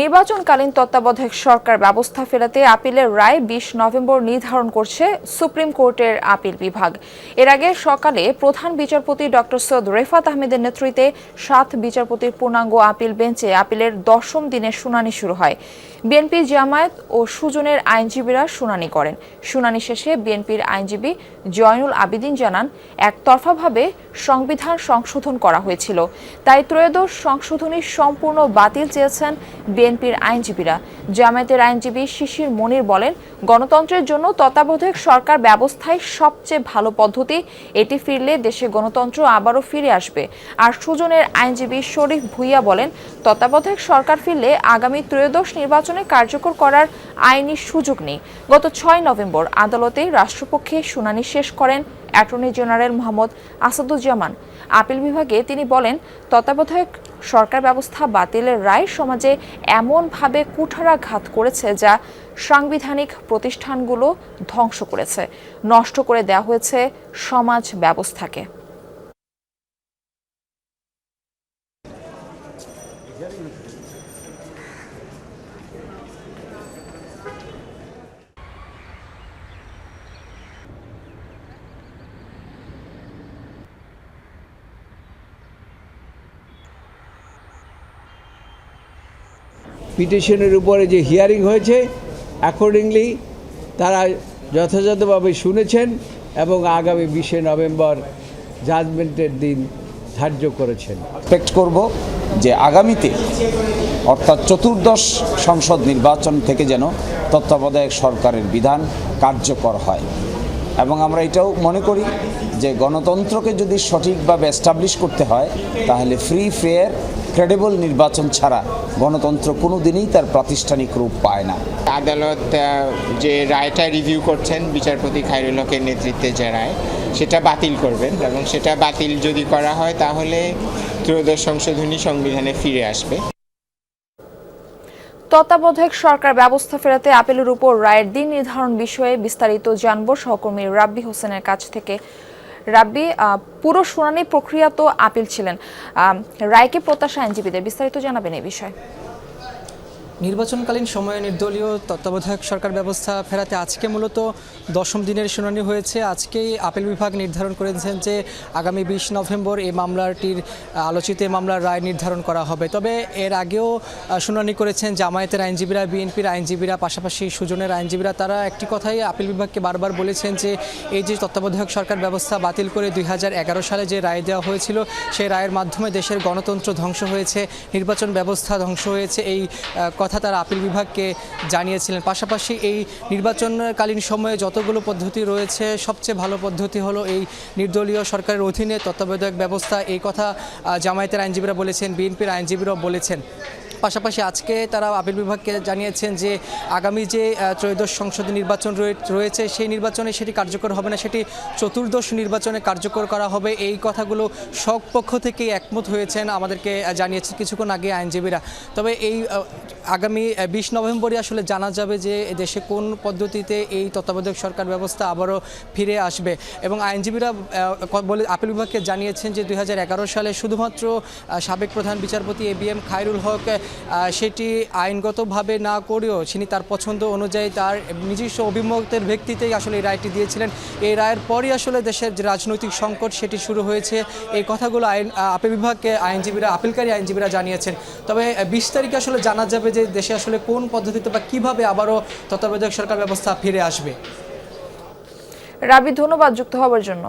নির্বাচনকালীন তত্ত্বাবধায়ক সরকার ব্যবস্থা ফেরাতে আপিলের রায় বিশ নভেম্বর নির্ধারণ করছে সুপ্রিম কোর্টের আপিল বিভাগ। এর আগে সকালে প্রধান বিচারপতি ডক্টর সৈয়দ রেফাত আহমেদের নেতৃত্বে সাত বিচারপতির পূর্ণাঙ্গ আপিল বেঞ্চে আপিলের দশম দিনের শুনানি শুরু হয়। বিএনপি জামায়াত ও সুজনের আইনজীবীরা শুনানি করেন। শুনানি শেষে বিএনপির আইনজীবী জয়নুল আবিদিন জানান, একতরফাভাবে সংবিধান সংশোধন করা হয়েছিল। তাই ত্রয়োদশ সংশোধনী সম্পূর্ণ বাতিল চেয়েছেন বিএনপির আইনজীবীরা। জামায়াতের আইনজীবী শিশির মনির বলেন, গণতন্ত্রের জন্য তত্ত্বাবধায়ক সরকার ব্যবস্থাই সবচেয়ে ভালো পদ্ধতি, এটি ফিরলে দেশে গণতন্ত্র আবারও ফিরে আসবে। আর সুজনের আইনজীবী শরীফ ভুইয়া বলেন, তত্ত্বাবধায়ক সরকার ফিরলে আগামী ত্রয়োদশ নির্বাচনে কার্যকর করার আইনি সুযোগ নেই। গত ছয় নভেম্বর আদালতে রাষ্ট্রপক্ষে শুনানি শেষ করেন attorney general Mohammad Asaduzzaman. Appeal বিভাগে তিনি বলেন, তত্ত্বাবধায়ক সরকার ব্যবস্থা বাতিলের রায় সমাজে এমনভাবে কুঠারাঘাত করেছে যা সাংবিধানিক প্রতিষ্ঠানগুলো ধ্বংস করেছে, নষ্ট করে দেওয়া হয়েছে সমাজ ব্যবস্থাকে। পিটিশনের উপরে যে হিয়ারিং হয়েছে অ্যাকর্ডিংলি তারা যথাযথভাবে শুনেছেন এবং আগামী বিশে নভেম্বর জাজমেন্টের দিন ধার্য করেছেন। এক্সপেক্ট করব যে আগামীতে, অর্থাৎ চতুর্দশ সংসদ নির্বাচন থেকে যেন তত্ত্বাবধায়ক সরকারের বিধান কার্যকর হয়। এবং আমরা এটাও মনে করি যে গণতন্ত্রকে যদি সঠিকভাবে এস্টাবলিশ করতে হয়, তাহলে ফ্রি ফেয়ার ক্রেডিবল নির্বাচন ছাড়া গণতন্ত্র কোনো দিনই তার প্রাতিষ্ঠানিক রূপ পায় না। আদালত যে রায়টা রিভিউ করছেন বিচারপতি খায়রুল হকের নেতৃত্বে যে রায় সেটা বাতিল করবেন এবং সেটা বাতিল যদি করা হয় তাহলে ত্রয়োদশ সংশোধনী সংবিধানে ফিরে আসবে। তত্ত্বাবধায়ক সরকার ব্যবস্থা ফেরাতে আপিলের উপর রায়ের দিন নির্ধারণ বিষয়ে বিস্তারিত জানব সহকর্মী রাব্বি হোসেনের কাছ থেকে। রাব্বি পুরো শুনানি প্রক্রিয়া তো আপিল ছিলেন। রায়কে প্রত্যাশা আইনজীবীদের বিস্তারিত জানাবেন এই বিষয়ে। নির্বাচনকালীন সময়ে নির্দলীয় তত্ত্বাবধায়ক সরকার ব্যবস্থা ফেরাতে আজকে মূলত দশম দিনের শুনানি হয়েছে। আজকেই আপিল বিভাগ নির্ধারণ করেছেন যে আগামী বিশ নভেম্বর এই মামলাটির, আলোচিত এই মামলার রায় নির্ধারণ করা হবে। তবে এর আগেও শুনানি করেছেন জামায়াতের আইনজীবীরা, বিএনপির আইনজীবীরা, পাশাপাশি সুজনের আইনজীবীরা। তারা একটি কথাই আপিল বিভাগকে বারবার বলেছেন যে এই যে তত্ত্বাবধায়ক সরকার ব্যবস্থা বাতিল করে দুই হাজার এগারো সালে যে রায় দেওয়া হয়েছিল, সেই রায়ের মাধ্যমে দেশের গণতন্ত্র ধ্বংস হয়েছে, নির্বাচন ব্যবস্থা ধ্বংস হয়েছে। এই কথা তারা আপিল বিভাগকে জানিয়েছিলেন। পাশাপাশি এই নির্বাচনকালীন সময়ে যতগুলো পদ্ধতি রয়েছে, সবচেয়ে ভালো পদ্ধতি হলো এই নির্দলীয় সরকারের অধীনে তত্ত্বাবধায়ক ব্যবস্থা। এই কথা জামায়াতের আইনজীবীরা বলেছেন, বিএনপির আইনজীবীরাও বলেছেন। পাশাপাশি আজকে তারা আপিল বিভাগকে জানিয়েছেন যে আগামী যে ত্রয়োদশ সংসদ নির্বাচন রয়ে- রয়েছে সেই নির্বাচনে সেটি কার্যকর হবে না সেটি চতুর্দশ নির্বাচনে কার্যকর করা হবে। এই কথাগুলো সব পক্ষ থেকেই একমত হয়েছেন আমাদেরকে আহ, জানিয়েছেন কিছুক্ষণ আগে আইনজীবীরা। তবে এই আগামী বিশ নভেম্বরই আসলে জানা যাবে যে দেশে কোন পদ্ধতিতে এই তত্ত্বাবধায়ক সরকার ব্যবস্থা আবারও ফিরে আসবে। এবং আইনজীবীরা বলে আপিল বিভাগকে জানিয়েছেন যে দু হাজার এগারো সালে শুধুমাত্র সাবেক প্রধান বিচারপতি A B M Khairul Haque সেটি আইনগতভাবে না করেও তিনি তার পছন্দ অনুযায়ী তার নিজস্ব অভিমতের ভিত্তিতেই আসলে এই রায়টি দিয়েছিলেন। এই রায়ের পরই আসলে দেশের যে রাজনৈতিক সংকট, সেটি শুরু হয়েছে। এই কথাগুলো আইন আপিল বিভাগকে আইনজীবীরা, আপিলকারী আইনজীবীরা জানিয়েছেন। তবে বিশ তারিখে আসলে জানা যাবে যে দেশে আসলে কোন পদ্ধতিতে বা কীভাবে আবারও তত্ত্বাবধায়ক সরকার ব্যবস্থা ফিরে আসবে। রাবি, ধন্যবাদ যুক্ত হওয়ার জন্য।